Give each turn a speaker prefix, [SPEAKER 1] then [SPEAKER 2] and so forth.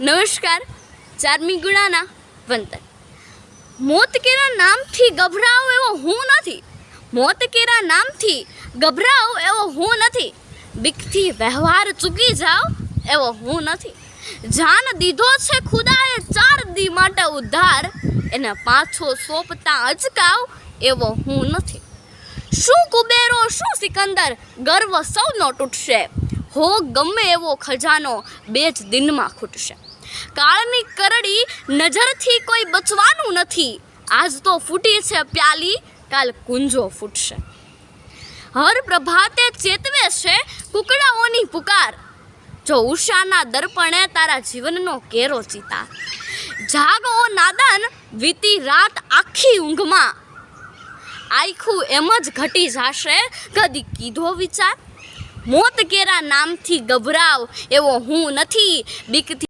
[SPEAKER 1] નમસ્કાર ચારમી ગુણાના વંતન મોત કેરા નામથી ગભરાવ એવો હું નથી. મોત કેરા નામથી ગભરાવ એવો હું નથી. બીકથી વ્યવહાર ચૂકી જાઓ એવો હું નથી. જાન દીધો છે ખુદાએ ચાર દી માટે ઉદ્ધાર. એને પાછો સોંપતા અચકાવ એવો હું નથી. શું કુબેરો, શું સિકંદર, ગર્વ સૌનો તૂટશે. હો ગમે એવો ખજાનો બે જ દિનમાં ખૂટશે. કાળની કરડી નજરથી કોઈ બચવાનું નથી. આજ તો ફૂટી છે પ્યાલી, કાલ કુંજો ફૂટશે. હર પ્રભાતે ચેતવે છે કુકડાઓની પુકાર. જો ઉષાના દર્પણે તારા જીવનનો કેરો ચિતા. જાગો નાદાન, વીતી રાત આખી ઊંઘમાં. આખું એમ જ ઘટી જશે, કદી કીધો વિચાર. મોત કેરા નામથી ગભરાવ એવો હું નથી, બીકથી